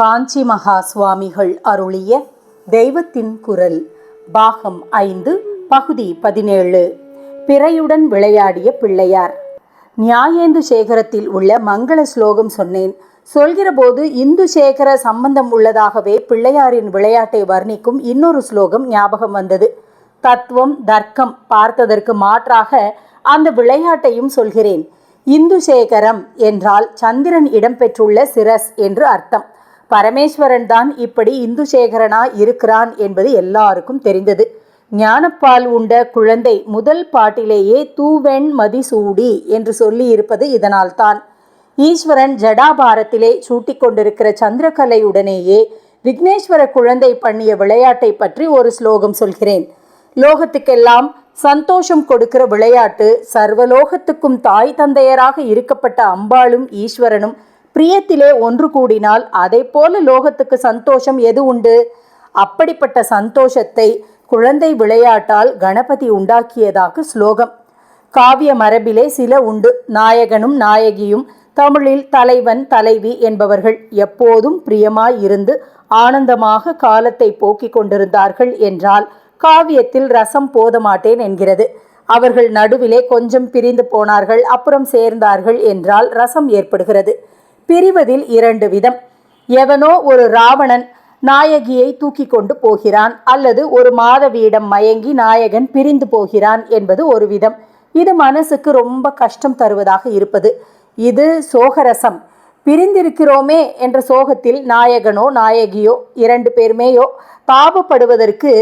காஞ்சி மகா சுவாமிகள் அருளிய தெய்வத்தின் குரல் பாகம் ஐந்து பகுதி பதினேழு. பிறையுடன் விளையாடிய பிள்ளையார். நியாயேந்து சேகரத்தில் உள்ள மங்கள ஸ்லோகம் சொன்னேன். சொல்கிறபோது இந்து சேகர சம்பந்தம் உள்ளதாகவே பிள்ளையாரின் விளையாட்டை வர்ணிக்கும் இன்னொரு ஸ்லோகம் ஞாபகம் வந்தது. தத்துவம் தர்க்கம் பார்த்ததற்கு மாற்றாக அந்த விளையாட்டையும் சொல்கிறேன். இந்து சேகரம் என்றால் சந்திரன் இடம்பெற்றுள்ள சிரஸ் என்று அர்த்தம். பரமேஸ்வரன் தான் இப்படி இந்து சேகரனா இருக்கிறான் என்பது எல்லாருக்கும் தெரிந்தது. ஞானப்பால் உண்ட குழந்தை முதல் பாட்டிலேயே தூவெண் மதிசூடி என்று சொல்லி இருப்பது இதனால்தான். ஈஸ்வரன் ஜடாபாரத்திலே சூட்டி கொண்டிருக்கிற சந்திரகலையுடனேயே விக்னேஸ்வர குழந்தை பண்ணிய விளையாட்டை பற்றி ஒரு ஸ்லோகம் சொல்கிறேன். லோகத்துக்கெல்லாம் சந்தோஷம் கொடுக்கிற விளையாட்டு சர்வலோகத்துக்கும் தாய் தந்தையராக இருக்கப்பட்ட அம்பாளும் ஈஸ்வரனும் பிரியத்திலே ஒன்று கூடினால் அதை போல லோகத்துக்கு சந்தோஷம் எது உண்டு? அப்படிப்பட்ட சந்தோஷத்தை குழந்தை விளையாட்டால் கணபதி உண்டாக்கியதாக ஸ்லோகம். காவிய மரபிலே சில உண்டு. நாயகனும் நாயகியும் தமிழில் தலைவன் தலைவி என்பவர்கள் எப்போதும் பிரியமாய் இருந்து ஆனந்தமாக காலத்தை போக்கிக் கொண்டிருந்தார்கள் என்றால் காவியத்தில் ரசம் போத மாட்டேன் என்கிறது. அவர்கள் நடுவிலே கொஞ்சம் பிரிந்து போனார்கள் அப்புறம் சேர்ந்தார்கள் என்றால் ரசம் ஏற்படுகிறது. பிரிவதில் இரண்டு விதம். எவனோ ஒரு ராவணன் நாயகியை தூக்கி கொண்டு போகிறான் அல்லது ஒரு மாதவியிடம் மயங்கி நாயகன் பிரிந்து போகிறான் என்பது ஒரு விதம். இது மனசுக்கு ரொம்ப கஷ்டம் தருவதாக இருப்பது. இது சோகரசம். பிரிந்திருக்கிறோமே என்ற சோகத்தில் நாயகனோ நாயகியோ இரண்டு பேருமேயோ தாபப்படுவதற்கு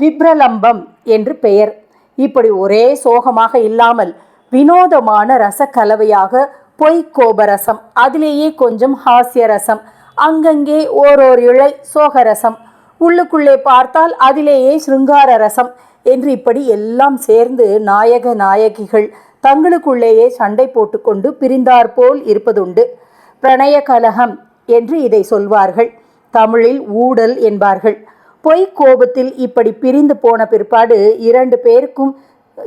விப்ரலம்பம் என்று பெயர். இப்படி ஒரே சோகமாக இல்லாமல் வினோதமான ரசக்கலவையாக பொய்க்கோபரசம். அதிலேயே கொஞ்சம் ஹாஸ்யரசம். அங்கங்கே ஓரோர் இழை சோகரசம். உள்ளுக்குள்ளே பார்த்தால் அதிலேயே சிருங்கார ரசம் என்று இப்படி எல்லாம் சேர்ந்து நாயக நாயகிகள் தங்களுக்குள்ளேயே சண்டை போட்டுக்கொண்டு பிரிந்தாற்போல் இருப்பதுண்டு. பிரணய கலகம் என்று இதை சொல்வார்கள். தமிழில் ஊடல் என்பார்கள். பொய் கோபத்தில் இப்படி பிரிந்து போன பிற்பாடு இரண்டு பேருக்கும்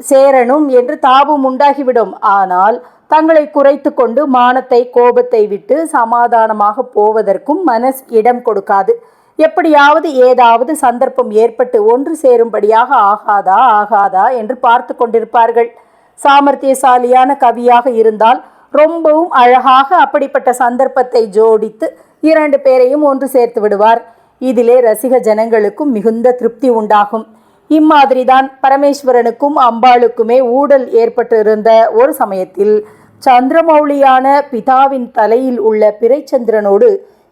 சேரணும் என்று தாபம் உண்டாகிவிடும். ஆனால் தங்களை குறைத்து கொண்டு மானத்தை கோபத்தை விட்டு சமாதானமாக போவதற்கும் மனஸ் இடம் கொடுக்காது. எப்படியாவது ஏதாவது சந்தர்ப்பம் ஏற்பட்டு ஒன்று சேரும்படியாக ஆகாதா ஆகாதா என்று பார்த்து கொண்டிருப்பார்கள். சாமர்த்தியசாலியான கவியாக இருந்தால் ரொம்பவும் அழகாக அப்படிப்பட்ட சந்தர்ப்பத்தை ஜோடித்து இரண்டு பேரையும் ஒன்று சேர்த்து விடுவார். இதிலே ரசிக ஜனங்களுக்கும் மிகுந்த திருப்தி உண்டாகும். இம்மாதிரிதான் பரமேஸ்வரனுக்கும் அம்பாளுக்குமே ஊடல் ஏற்பட்டிருந்த ஒரு சமயத்தில் சந்திரமௌலியான பிதாவின் தலையில் உள்ள பிறைச்சந்திரனோடு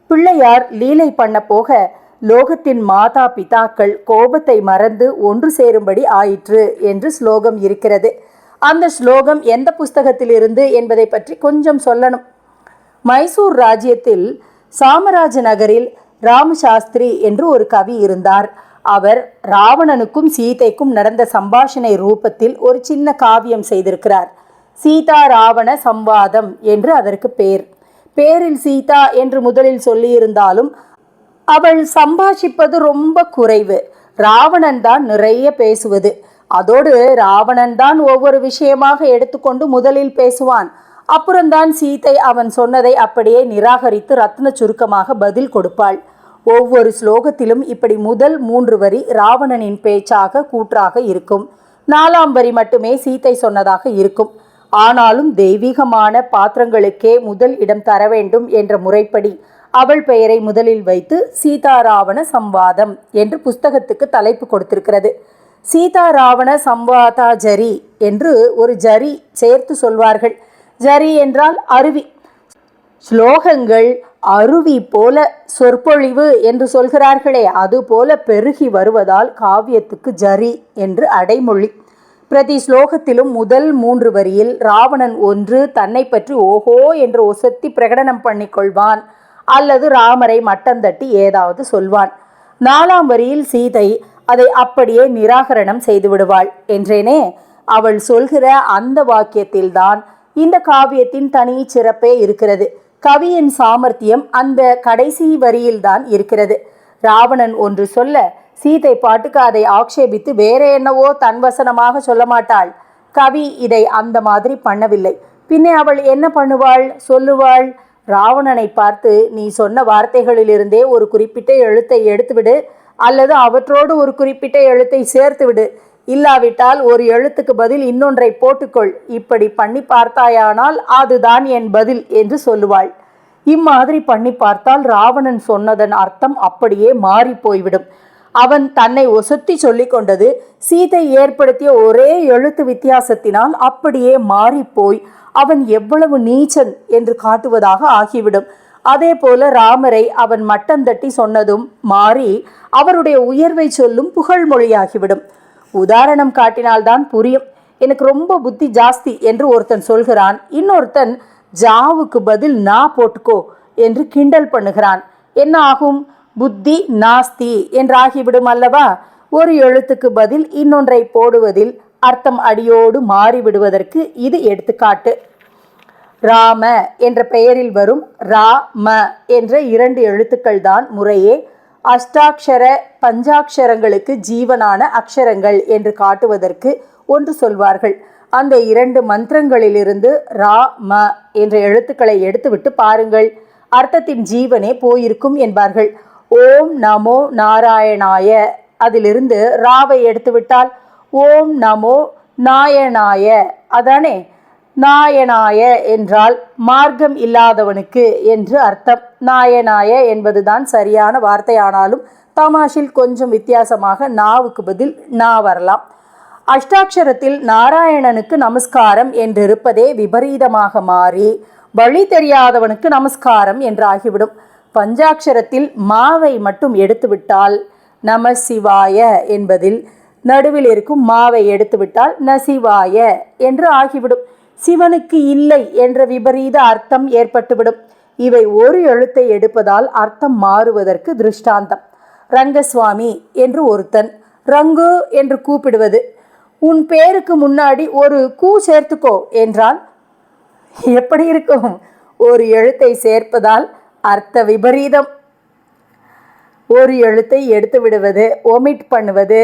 பிள்ளையார் லீலை பண்ண போக லோகத்தின் மாதா பிதாக்கள் கோபத்தை மறந்து ஒன்று சேரும்படி ஆயிற்று என்று ஸ்லோகம் இருக்கிறது. அந்த ஸ்லோகம் எந்த புஸ்தகத்திலிருந்து என்பதை பற்றி கொஞ்சம் சொல்லணும். மைசூர் ராஜ்யத்தில் சாமராஜ நகரில் ராமசாஸ்திரி என்று ஒரு கவி இருந்தார். அவர் ராவணனுக்கும் சீதைக்கும் நடந்த சம்பாஷணை ரூபத்தில் ஒரு சின்ன காவியம் செய்திருக்கிறார். சீதா ராவண சம்வாதம் என்று அதற்கு பேர். பேரில் சீதா என்று முதலில் சொல்லியிருந்தாலும் அவள் சம்பாஷிப்பது ரொம்ப குறைவு. ராவணன் தான் நிறைய பேசுவது. அதோடு ராவணன் தான் ஒவ்வொரு விஷயமாக எடுத்துக்கொண்டு முதலில் பேசுவான். அப்புறம்தான் சீதை அவன் சொன்னதை அப்படியே நிராகரித்து ரத்ன சுருக்கமாக பதில் கொடுப்பாள். ஒவ்வொரு ஸ்லோகத்திலும் இப்படி முதல் மூன்று வரி ராவணனின் பேச்சாக கூற்றாக இருக்கும். நாலாம் வரி மட்டுமே சீதை சொன்னதாக இருக்கும். ஆனாலும் தெய்வீகமான பாத்திரங்களுக்கே முதல் இடம் தர வேண்டும் என்ற முறைப்படி அவள் பெயரை முதலில் வைத்து சீதாராவண சம்வாதம் என்று புஸ்தகத்துக்கு தலைப்பு கொடுத்திருக்கிறது. சீதாராவண சம்வாதா ஜரி என்று ஒரு ஜரி சேர்த்து சொல்வார்கள். ஜரி என்றால் அருவி. ஸ்லோகங்கள் அருவி போல சொற்பொழிவு என்று சொல்கிறார்களே அதுபோல பெருகி வருவதால் காவியத்துக்கு ஜரி என்று அடைமொழி. பிரதி ஸ்லோகத்திலும் முதல் மூன்று வரியில் ராவணன் ஒன்று தன்னை பற்றி ஓஹோ என்று ஒசத்தி பிரகடனம் பண்ணிக்கொள்வான் அல்லது ராமரை மட்டம் தட்டி ஏதாவது சொல்வான். நாலாம் வரியில் சீதை அதை அப்படியே நிராகரணம் செய்து விடுவாள். என்றேனே அவள் சொல்கிற அந்த வாக்கியத்தில்தான் இந்த காவியத்தின் தனி சிறப்பே இருக்கிறது. கவியின் சாமர்த்தியம் அந்த கடைசி வரியில்தான் இருக்கிறது. ராவணன் ஒன்று சொல்ல சீதை பாட்டுக்கு அதை ஆக்ஷேபித்து வேற என்னவோ தன்வசனமாக சொல்ல மாட்டாள். கவி இதை அந்த மாதிரி பண்ணவில்லை. பின்னே அவள் என்ன பண்ணுவாள்? சொல்லுவாள் ராவணனை பார்த்து நீ சொன்ன வார்த்தைகளிலிருந்தே ஒரு குறிப்பிட்ட எழுத்தை எடுத்துவிடு அல்லது அவற்றோடு ஒரு குறிப்பிட்ட எழுத்தை சேர்த்து விடு இல்லாவிட்டால் ஒரு எழுத்துக்கு பதில் இன்னொன்றை போட்டுக்கொள். இப்படி பண்ணி பார்த்தாயானால் அதுதான் என் பதில் என்று சொல்லுவாள். இம்மாதிரி பண்ணி பார்த்தால் ராவணன் சொன்னதன் அர்த்தம் அப்படியே மாறி போய்விடும். அவன் தன்னை ஒசுத்தி சொல்லிக் கொண்டது சீதை ஏற்படுத்திய ஒரே எழுத்து வித்தியாசத்தினால் அப்படியே மாறிப்போய் அவன் எவ்வளவு நீச்சன் என்று காட்டுவதாக ஆகிவிடும். அதே போல ராமரை அவன் மட்டம் தட்டி சொன்னதும் மாறி அவருடைய உயர்வை சொல்லும் புகழ்மொழியாகிவிடும் உதாரணம் காட்டினால்தான் புரியும். எனக்கு ரொம்ப புத்தி ஜாஸ்தி என்று ஒருத்தன் சொல்கிறான். இன்னொருத்தன் ஜாவுக்கு பதில் நா போட்டுக்கோ என்று கிண்டல் பண்ணுகிறான். என்ன ஆகும்? புத்தி நாஸ்தி என்றாகிவிடும் அல்லவா? ஒரு எழுத்துக்கு பதில் இன்னொன்றை போடுவதில் அர்த்தம் அடியோடு மாறிவிடுவதற்கு இது எடுத்துக்காட்டு. ராம என்ற பெயரில் வரும் ரா ம என்ற இரண்டு எழுத்துக்கள் தான் முறையே அஷ்டாட்சர பஞ்சாட்சரங்களுக்கு ஜீவனான அக்ஷரங்கள் என்று காட்டுவதற்கு ஒன்று சொல்வார்கள். அந்த இரண்டு மந்திரங்களிலிருந்து ரா ம என்ற எழுத்துக்களை எடுத்துவிட்டு பாருங்கள். அர்த்தத்தின் ஜீவனே போயிருக்கும் என்பார்கள். ஓம் நமோ நாராயணாய. அதிலிருந்து ராவை எடுத்துவிட்டால் ஓம் நமோ நாயனாய. அதானே? நாயனாய என்றால் மார்க்கம் இல்லாதவனுக்கு என்று அர்த்தம். நாயனாய என்பதுதான் சரியான வார்த்தையானாலும் தமாஷில் கொஞ்சம் வித்தியாசமாக நாவுக்கு பதில் நா வரலாம். அஷ்டாட்சரத்தில் நாராயணனுக்கு நமஸ்காரம் என்றிருப்பதே விபரீதமாக மாறி வழி தெரியாதவனுக்கு நமஸ்காரம் என்றாகிவிடும். பஞ்சாட்சரத்தில் மாவை மட்டும் எடுத்துவிட்டால் நம சிவாய என்பதில் நடுவில் இருக்கும் மாவை எடுத்துவிட்டால் நசிவாய என்று ஆகிவிடும். சிவனுக்கு இல்லை என்ற விபரீத அர்த்தம் ஏற்பட்டுவிடும். இவை ஒரு எழுத்தை எடுப்பதால் அர்த்தம் மாறுவதற்கு திருஷ்டாந்தம். ரங்கசுவாமி என்று ஒருத்தன் ரங்கு என்று கூப்பிடுவது. உன் பேருக்கு முன்னாடி ஒரு கூ சேர்த்துக்கோ என்றால் எப்படி இருக்கும்? ஒரு எழுத்தை சேர்ப்பதால் அர்த்த விபரீதம். ஒரு எழுத்தை எடுத்து விடுவது ஒமிட் பண்ணுவது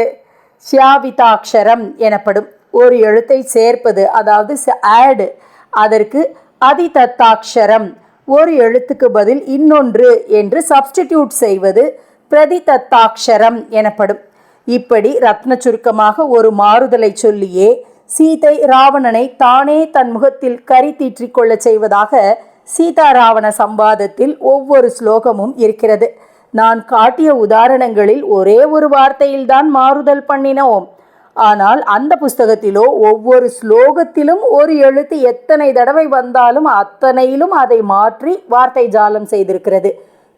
ஷியாவிதாட்சரம் எனப்படும். ஒரு எழுத்தை சேர்ப்பது அதாவது ஆடு அதற்கு அதிதத்தாட்சரம். ஒரு எழுத்துக்கு பதில் இன்னொன்று என்று சப்ஸ்டிடியூட் செய்வது பிரதிதத்தாட்சரம் எனப்படும். இப்படி ரத்ன சுருக்கமாக ஒரு மாறுதலை சொல்லியே சீதை ராவணனை தானே தன் முகத்தில் கரி தீற்றிக் கொள்ளச் செய்வதாக சீதாராவண சம்பாதத்தில் ஒவ்வொரு ஸ்லோகமும் இருக்கிறது. நான் காட்டிய உதாரணங்களில் ஒரே ஒரு வார்த்தையில்தான் மாறுதல் பண்ணினோம். ஆனால் அந்த புஸ்தகத்திலோ ஒவ்வொரு ஸ்லோகத்திலும் ஒரு எழுத்து எத்தனை தடவை வந்தாலும் அத்தனையிலும் அதை மாற்றி வார்த்தை ஜாலம் செய்திருக்கிறது.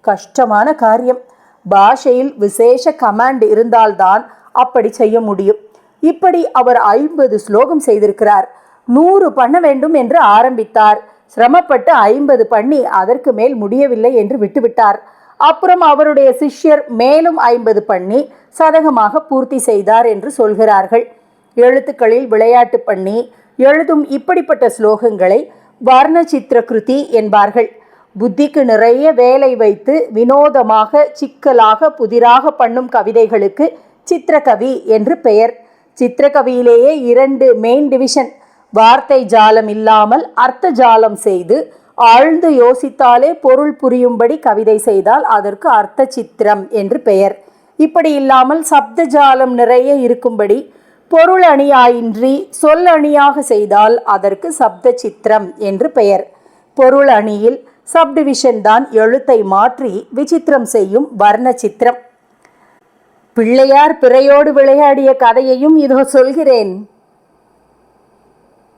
கஷ்டமான காரியம். பாஷையில் விசேஷ கமாண்ட் இருந்தால்தான் அப்படி செய்ய முடியும். இப்படி அவர் ஐம்பது ஸ்லோகம் செய்திருக்கிறார். நூறு பண்ண வேண்டும் என்று ஆரம்பித்தார். சிரமப்பட்டு ஐம்பது பண்ணி அதற்கு மேல் முடியவில்லை என்று விட்டுவிட்டார். அப்புறம் அவருடைய சிஷ்யர் மேலும் ஐம்பது பண்ணி சதகமாக பூர்த்தி செய்தார் என்று சொல்கிறார்கள். எழுத்துக்களில் விளையாட்டு பண்ணி எழுதும் இப்படிப்பட்ட ஸ்லோகங்களை வர்ண சித்திர கிருதி என்பார்கள். புத்திக்கு நிறைய வேலை வைத்து வினோதமாக சிக்கலாக புதிராக பண்ணும் கவிதைகளுக்கு சித்திரகவி என்று பெயர். சித்திரகவியிலேயே இரண்டு மெயின் டிவிஷன் வார்த்தை ஜாலம் இல்லாமல் அர்த்த ஜாலம் செய்து ஆழ்ந்து யோசித்தாலே பொருள் புரியும்படி கவிதை செய்தால் அதற்கு அர்த்த சித்திரம் என்று பெயர். இப்படி இல்லாமல் சப்த ஜாலம் நிறைய இருக்கும்படி பொருள் அணியாயின்றி சொல் அணியாக செய்தால் அதற்கு சப்த சித்திரம் என்று பெயர். பொருள் அணியில் சப்டிவிஷன் தான் எழுத்தை மாற்றி விசித்திரம் செய்யும் வர்ண சித்திரம் பிள்ளையார் பிறையோடு விளையாடிய கதையையும் இதோ சொல்கிறேன்.